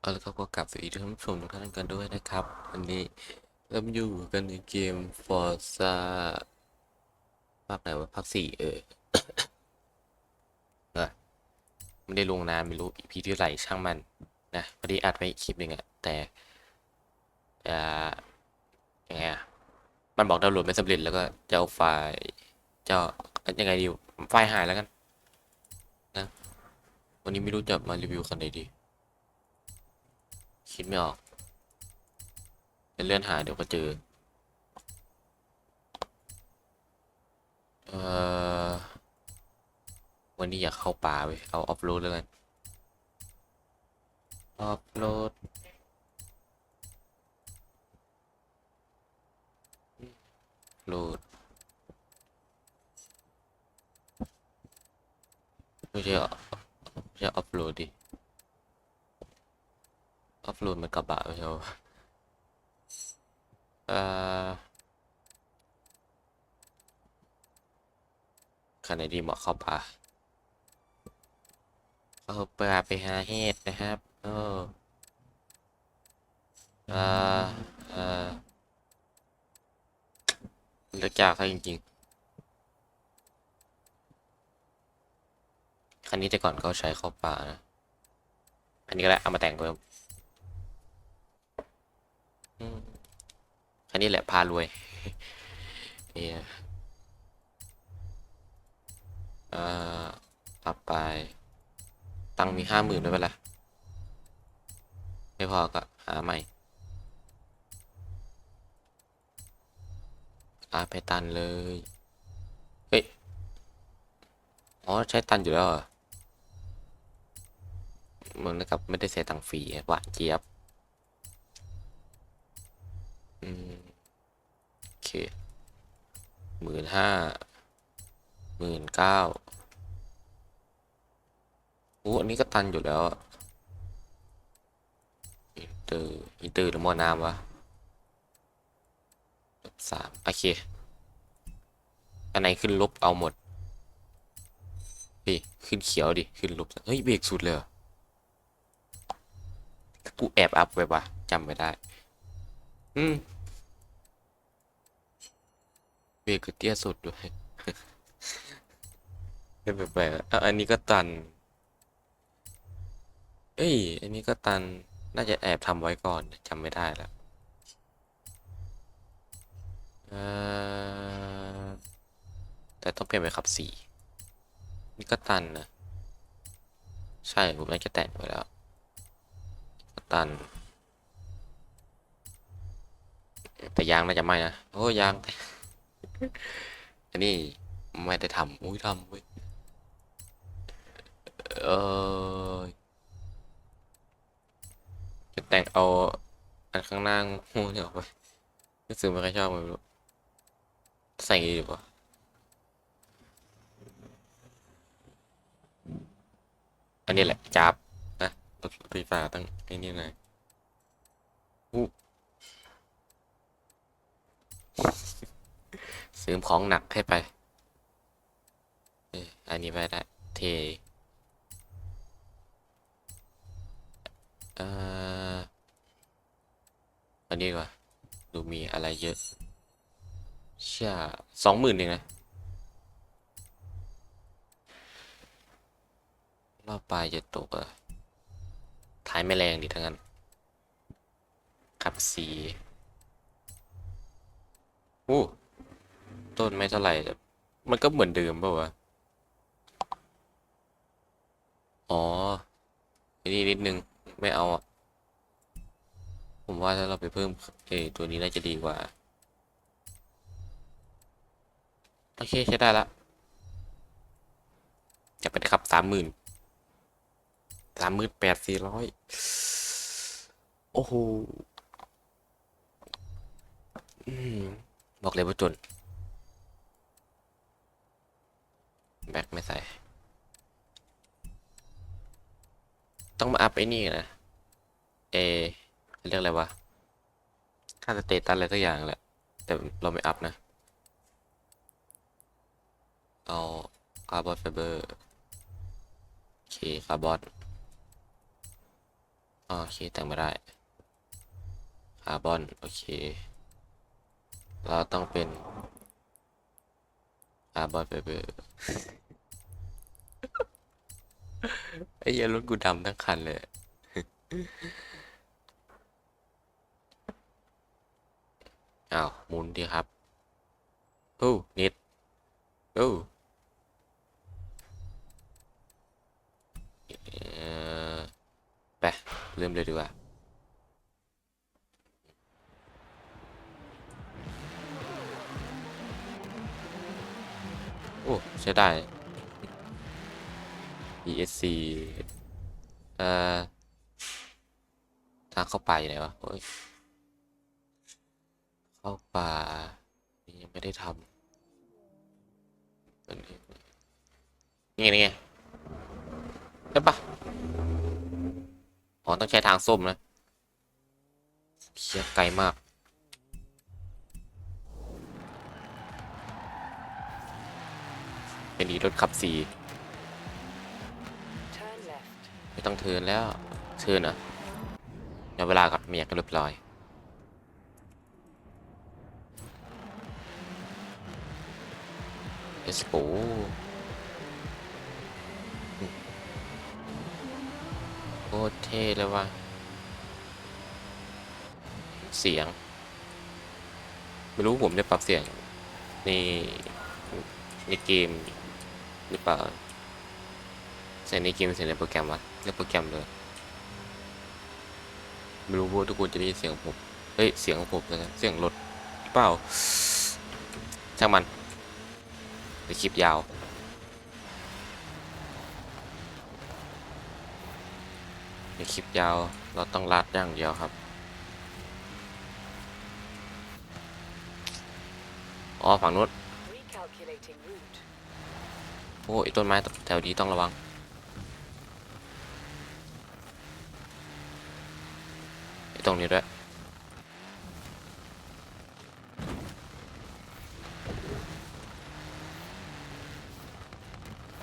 เอาละครับก็กลับสวัสดีท่านผู้ชมทุกท่านกันด้วยนะครับ วันนี้เรามอยู่กันในเกม Forza ภาคไหนวะภาคสี่เออเออไม่ได้ลงนานไม่รู้อีพีที่ไหลช่างมันนะพอดีอัดไปคลิปหนึ่งอะแต่อ่ายังไงอะมันบอกดาวน์โหลดไม่สำเร็จแล้วก็จะเอาไฟล์จะยังไงดีไฟล์หายแล้วกันนะวันนี้ไม่รู้จะมารีวิวคันไหนดี คิดไม่ออกจะเลื่อนหาเดี๋ยวก็เจอ เอ่อ วันนี้อยากเข้าป่าไปเอาออฟโรดแล้วกัน ออฟโรดโหลดไม่ใช่อไม่ใช่ออฟโรดดิ อัพโหลดมันกระบะไม่ใช่เอเอ่อคันไหนดีเหมาะเข้าป่าเข้าป่าไปหาเห็ดนะครับเออเอ่อเอ่อเลือกยากซะจริงๆคันนี้แต่ก่อนเขาใช้เข้าป่านะอันนี้ก็ได้เอามาแต่งเพิ่ม อืมอั นนี้แหละพารวยเนี่ยเอ่อต่อไป ตังมีห้าหมื่นไม่เป็นไรไม่พอก็หาใหม่อาไปตันเลย เฮ้ย อ๋อ ใช้ตันอยู่แล้วเหรอเหมือนกับไม่ได้เสียตังค์ฟรีอะหวานเจี๊ยบ อืม เคหมื่นห้าหมื่นเก้าโอ้อันนี้ก็ตันอยู่แล้วอินเตอร์อินเตอร์หรือมอน้ำวะสามโอเค อันไหนขึ้นลบเอาหมดเฮ้ยขึ้นเขียวดิ ขึ้นลบ เฮ้ย เบรกสุดเลยกูแอบอัพไว้ปะจำไม่ได้ อืม เบรกคือเตี้ยสุดด้วยเป็นแปลกๆอะอันนี้ก็ตัน เอ้ย อันนี้ก็ตัน น่าจะแอบทำไว้ก่อนจำไม่ได้แล้วแต่ต้องเปลี่ยนไปขับสีนี่ก็ตันนะ ใช่ ผมน่าจะแต่งไว้แล้ว ก็ตัน แต่ยางน่าจะไม่นะ โอ้ยาง อันนี้ไม่ได้ทำอุ้ยทำเว้ยเออจะแต่งเอาอันข้างหน้างูเนี่ยออกไปรู้สึกไม่ค่อยชอบมันไม่รู้ใส่ดีกว่าอันนี้แหละจับนะรถไฟฟ้าตั้งไอ้นี่หน่อยอู้ เสริมของหนักให้ไปอันนี้ไปได้เทเอ่ออันนี้กว่าดูมีอะไรเยอะเช่าสองหมื่นเองนะรอบปลายจะตกอะท้ายไม่แรงดิทั้งนั้นขับสีอู้ ต้นไม่เท่าไหร่แต่มันก็เหมือนเดิมป่าวะ อ๋อนนี้นิดนึง ไม่เอาอะ ผมว่าถ้าเราไปเพิ่มเอตัวนี้น่าจะดีกว่า โอเค ใช้ได้ละ จะไปขับสามหมื่นสามหมื่นแปดสี่ร้อยโอ้โหบอกเลยว่าจน แบ็คไม่ใส่ ต้องมาอัพไอ้นี่นะ เอเรียกอะไรวะ ค่าสเตตัสอะไรสักอย่างแหละ แต่เราไม่อัพนะ เอาคาร์บอนไฟเบอร์โอเคคาร์บอนอ๋อโอเคแต่งไม่ได้คาร์บอน โอเค เราต้องเป็น คาบอนไฟเบอร์ไอ้เหี้ยรถกูดำทั้งคันเลยอ้าวหมุนดีครับโอ้นิดโอ้เอ่อไปเริ่มเลยดีกว่า อ้ใช้ได้ ESC เอ่อทางเข้าไปอยู่ไหนวะโอ้ยเข้าป่านี่ยังไม่ได้ทำนี่ไงนี่ไงใช่ปะอ๋อต้องใช้ทางส้มนะเคียไกลมาก เป็นดีรถขับสีไม่ต้องเทินแล้วเทินอะเดี๋ยวเวลากับเมียก็เรียบร้อย Let's go โคตรเท่เลยว่ะเสียง ไม่รู้ผมได้ปรับเสียงในในเกม หรือเปล่าใส่ในเกมใส่ในโปรแกรมวะเลือกโปรแกรมเลยไม่รู้ว่าทุกคนจะได้ยินเสียงผมเฮ้ยเสียงของผมนะเสียงรถหรือเปล่าช่างมันเดี๋ยวคลิปยาวเดี๋ยวคลิปยาวเราต้องลัดอย่างเดียวครับ อ๋อ ฝั่งนู้น อ้ยต้นไม้แถวนี้ต้องระวังไอ้ตรงนี้ด้วย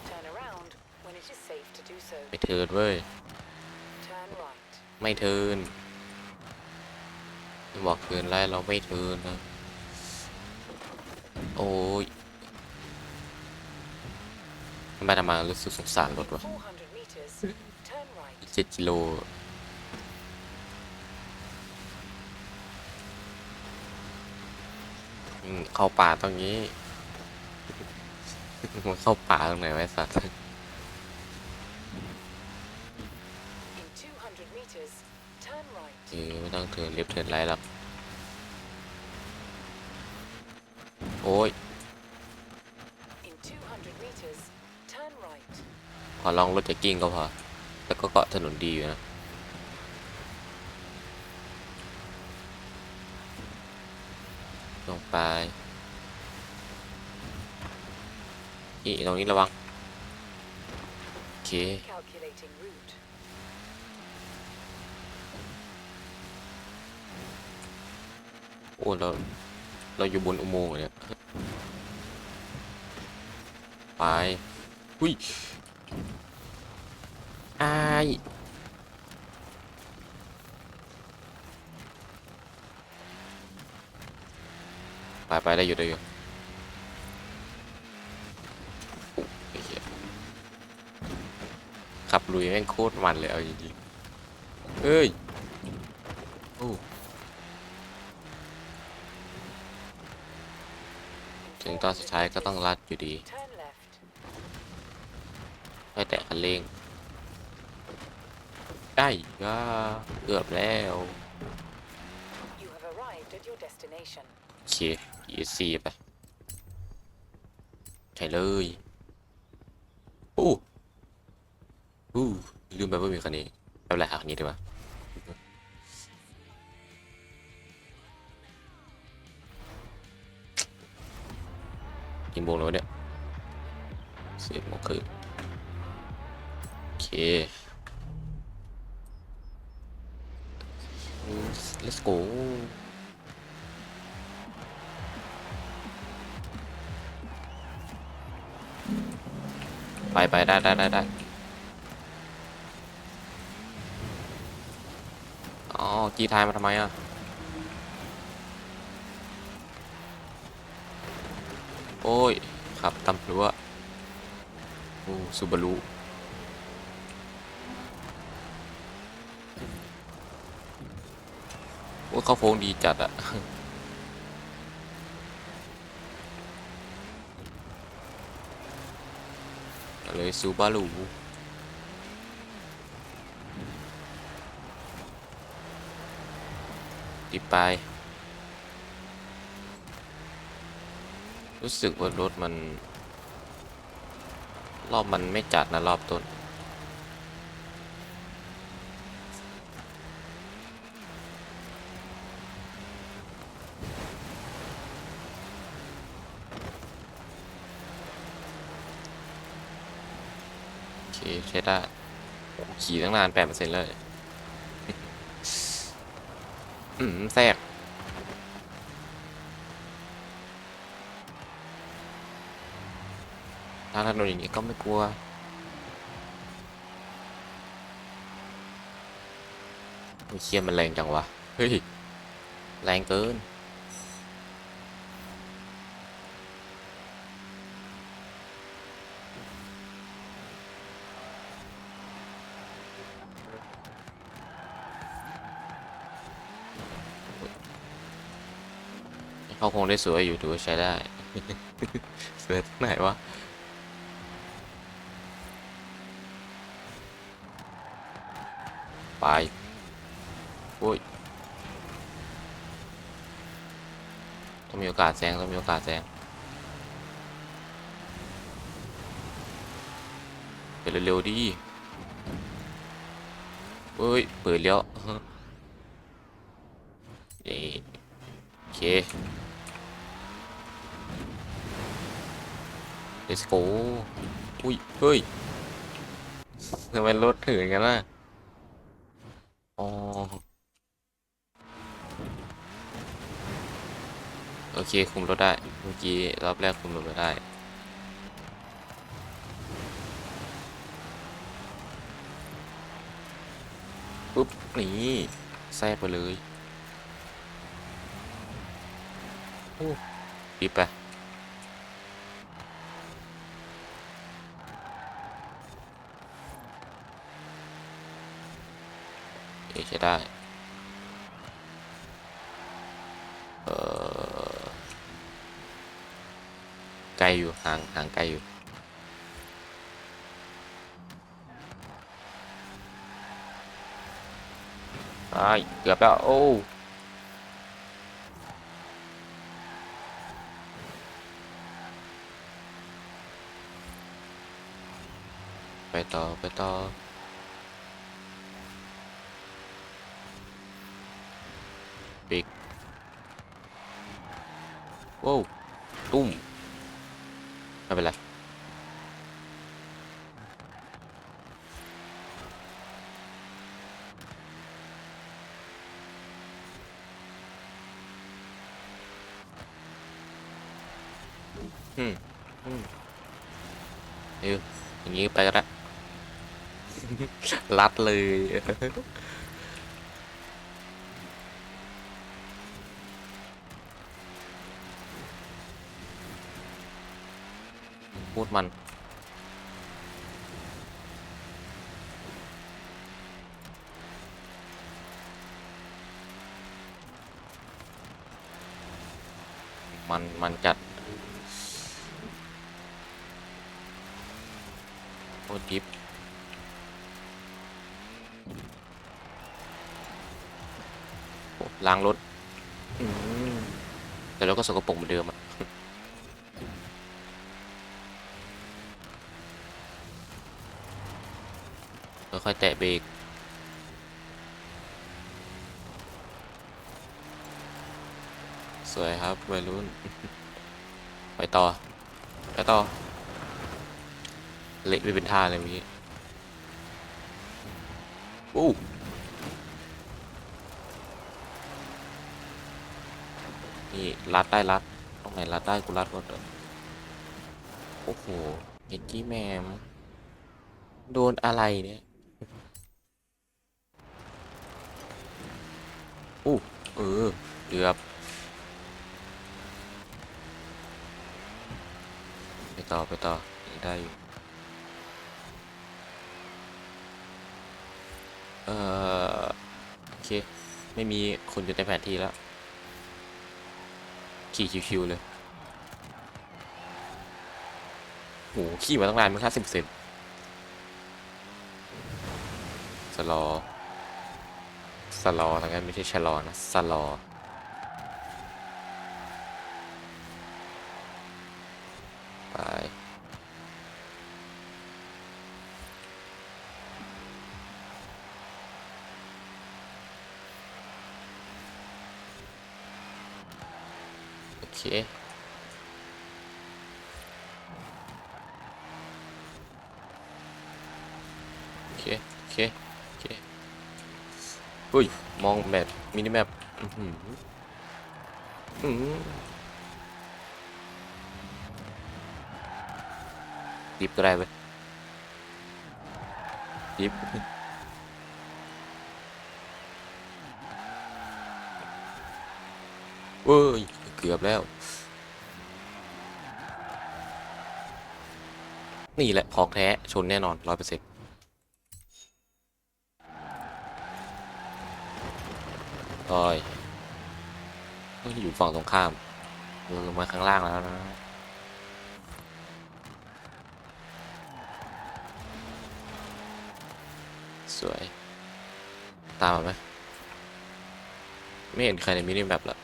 Turn around when it is safe to do so. ไม่เทิร์นเว้ย Turn right. ไม่เทิร์นบอกเทิร์นไรเราไม่เทิร์นนะ โอ้ย ทำไมทำไมารู้สึกสงสารรถวะ400 meters. Turn right. เจ็ดกิโลอืมเข้าป่าตรงนี้มันเข้าป่าตรงไหนไวะไอ้สัตว์ In 200 meters, turn right. เออไม่ต้องเทิร์นเรียบเทิร์นไรหรอกโอ้ย อลองรถจะกิ้งก็พอ แล้วก็เกาะถนนดีอยู่นะ ลงไปนี่ตรงนี้ระวัง โอเค Calculating route. โอ้เราเราอยู่บนอุโมงค์เนี่ย ไป อุ้ย อายไปไปได้อยู่ได้อยู่ขับลุยแม่งโคตรมันเลยเอาจริงๆเอ้ยโอ้ถึงตอนสุดท้ายก็ต้องลัดอยู่ดีไม่แต่คันเร่ง ได้ก็เกือบแล้ว You have arrived at your destination. โอเค ESC ไปใช่เลยโอ้อู้ลืมไปว่ามีคันนี้ไม่เป็นไรหาคันนี้ดีกว่ากี่โมงแล้วเนี่ยสิบโมงครึ่งโอเค let's go ไปไปได้ได้ได้ได้อ๋จีทายมาทำไมอะโอ้ย ขับตำรั้วโอ้ซูบารุ อ้ยเข้าโค้งดีจัดอะเลยซูบารุติดไป รู้สึกว่ารถมัน รอบมันไม่จัดนะรอบต้น เคใช้ได้ขี่ตั้งนานแปดเปอร์เซ็นต์เลยอืมแทรกทาถนนอย่างนี้ก็ไม่กลัวโอ้ยเคียมันแรงจังวะ เฮ้ย แรงเกิน เขาคงได้สวยอยู่ถือว่าใช้ได้ สวยตรงไหนวะไปโอ้ยต้องมีโอกาสแซงต้องมีโอกาสแซงไปเร็วๆดิเฮ้ย เปิดแล้ว นี่โอเค let's go อุ้ย เฮ้ยทำไมรถถึงกันล่ะ อ๋อ โอเค คุมรถได้ เมื่อกี้รอบแรกคุมรถไม่ได้ปุ๊บนี่แทรกไปเลย โอ้รีไป โอเค ใช้ได้ เออไกลอยู่ห่างห่างไกลอยู่ไอ้เกือบแล้ว โอ้ไปต่อ ไปต่อ ปิกโว้วตุ้มไม่เป็นไรอืมอืมเอออย่างนี้ไปก็ได้ รัดเลย พูดมัน มัน มันจัดโอ้ดิฟโอ้ล้างรถแต่เราก็สกปรกเหมือนเดิมอะ ค่อยๆแตะเบรกสวยครับวัยรุ่น ไปต่อ ไปต่อ เละไปเป็นท่าเลยเมื่อกี้อู้นี่รัดได้รัดตรงไหนรัดได้กูรัดหมดเลยโอ้โหเห็นกี้แมม โดนอะไรเนี่ย อู้เออเกือบไปต่อไปต่อยังได้อยู่เอ่อโอเค ไม่มีคนอยู่ในแผนที่แล้ว ขี่ชิวๆเลยโหขี่มาตั้งนานมันค่าสิบเซนสลอ สลอทั้งนั้นไม่ใช่ชะลอนะสลอไปโอเคโอเคโอเค อุ้ย มองแบบมินิแมปอื้อหืออื้อหือดิฟก็ได้เว้ยดิฟเว้ย เกือบแล้ว นี่แหละ ของแท้ ชนแน่นอนร้อยเปอร์เซ็นต์ อยต้องอยู่ฝั่งตรงข้ามลงมาข้างล่างแล้วนะสวย ตามมาไหมไม่เห็นใครในมินิแบบละ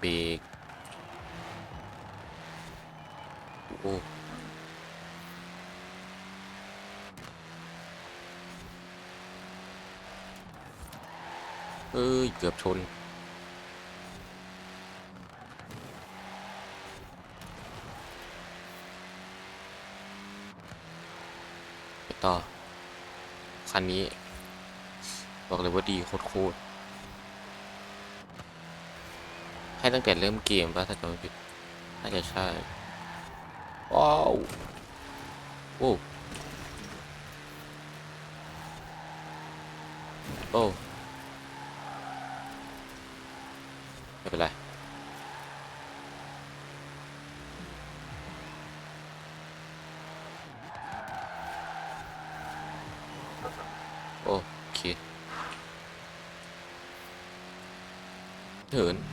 เบรกโอ้ เอ้ย เกือบชนไปต่อ คันนี้ บอกเลยว่าดี โคตรๆให้ตั้งแต่เริ่มเกมป่ะถ้าจำไม่ผิดน่าจะใช่ ว้าว โอ้ โอ้ ไม่เป็นไร โอเคเถิน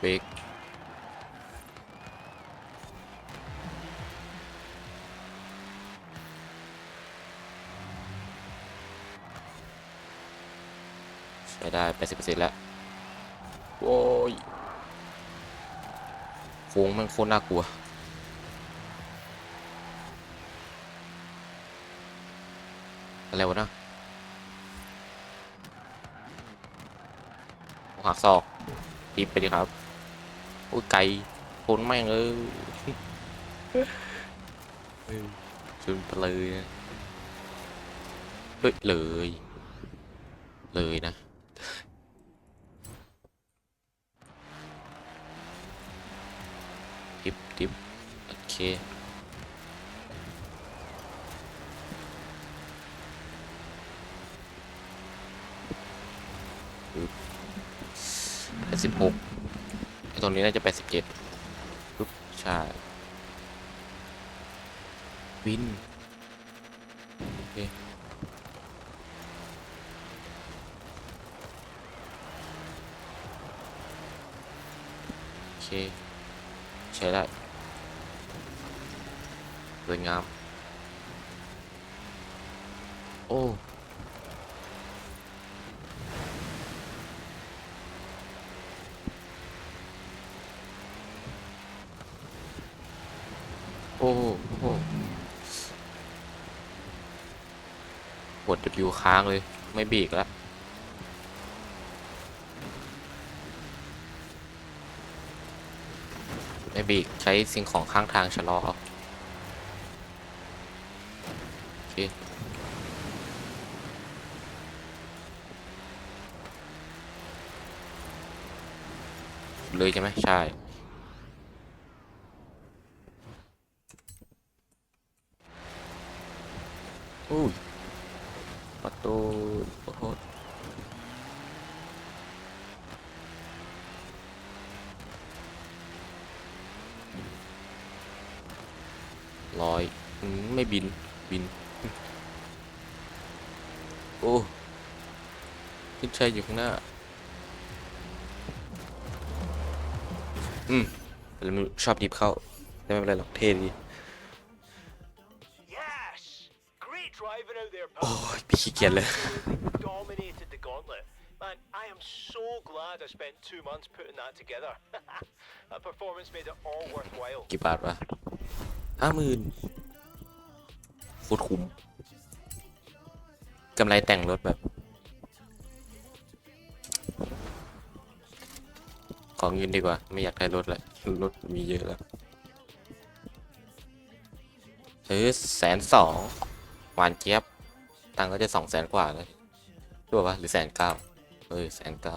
เบรกใช้ได้ 80%แล้วโอ้ยโค้งมันโคตรน่ากลัวอะไรวะนะ หักศอกตีบไปดิครับโอ้ยไก่ทนแม่งเออเฮ้ยชนไปเลยเฮ้ยเลย เลยนะดิบดิบโอเค แปดสิบหกไอ้ตรงนี้น่าจะแปดสิบเจ็ดปุ๊บใช่วินโอเคโอเค ใช้ได้สวยงาม โอ้ โอ้โหโอ้โหกด W ค้างเลย ไม่บรกแล้วไม่บรกใช้สิ่งของข้างทางชะลอเอาเลยใช่ไหมใช่อุ้ ตูโอ้โหลอยอืมไม่บิน บิน โอ้ขึ้นชัยอยู่ข้างหน้า อืมแต่ไม่รู้ชอบดิบเข้า แต่ไม่เป็นไรหรอกเท่ดี ขี้เกียจเลย Absolutely dominated the gauntlet. Man, I am so glad I spent two months putting that together. that performance made it all worthwhile. กี่บาทวะห้าหมื่นโคตรคุ้มกำไรแต่งรถแบบ ของเงินดีกว่า ไม่อยากได้รถละรถมีเยอะแล้วซื้อแสนสองหวานเจี๊ยบ ตังค์ก็จะสองแสนกว่าเลยรู้ปะหรือแสนเก้าเออแสนเก้า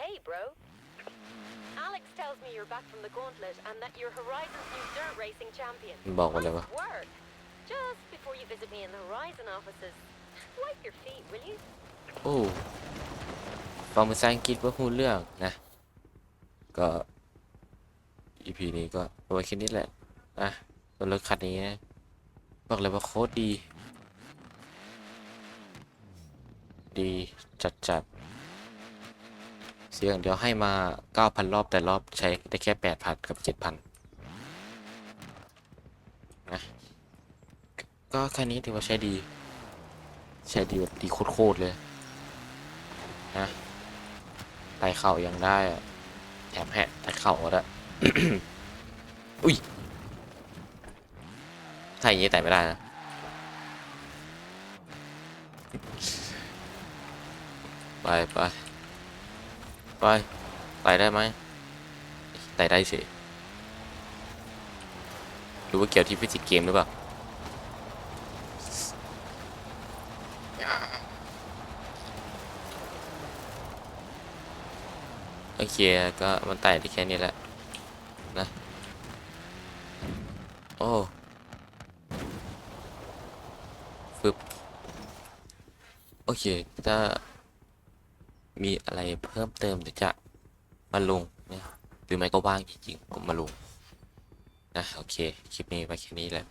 Hey, bro. Alex tells me you're back from the gauntlet and that you're Horizon's new dirt racing champion. มันบอกว่าอะไรวะ Nice work. Just before you visit me in the Horizon offices, wipe your feet, will you? โอ้ฟังภาษาอังกฤษว่าพูดเรื่องนะ ก็ EP นี้ก็เอาไว้แค่นี้แหละ อะ ตัวรถคันนี้นะบอกเลยว่าโคตรดี ดีจัดจัดๆเสียงเดียวให้มา 9,000 รอบแต่รอบใช้ได้แค่ 8,000 กับ 7,000นะก็ค่นี้ถือว่าใช้ดี ใช้ดีแบบดีโคตรเลยนะไต่เข่ายังได้อะแถมแหะไต่เข่าก็ได้อุ้ย ถ้าอย่างนี้ไต่ไม่ได้นะไปไปไปไต่ได้ไหมไต่ได้สิหรือว่าเกี่ยวที่ฟิสิกส์เกมหรือเปล่าโอเคก็มันไต่ได้แค่นี้แหละนะโอ้ฟึบโอเคถ้ามีอะไรเพิ่มเติมเดี๋ยวจะมาลงนะหรือไม่ก็ว่างจริงๆผมมาลงนะโอเค คลิปนี้ไว้แค่นี้แหละ